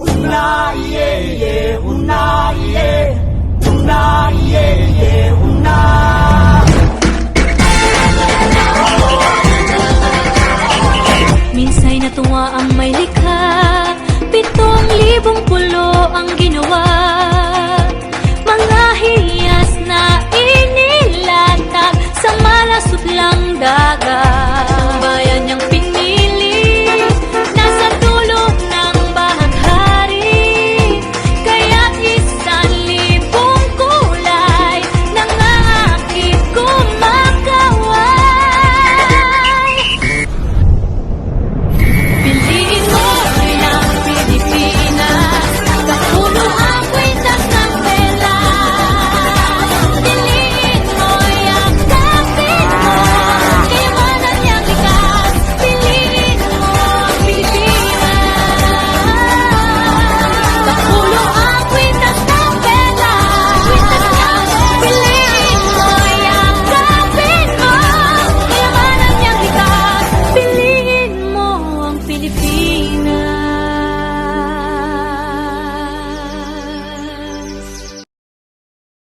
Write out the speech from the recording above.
Una, yeah. Una, yeah, yeah, una. Minsa'y natuwa ang may likha Pitong libong pulo ang ginawa de fim.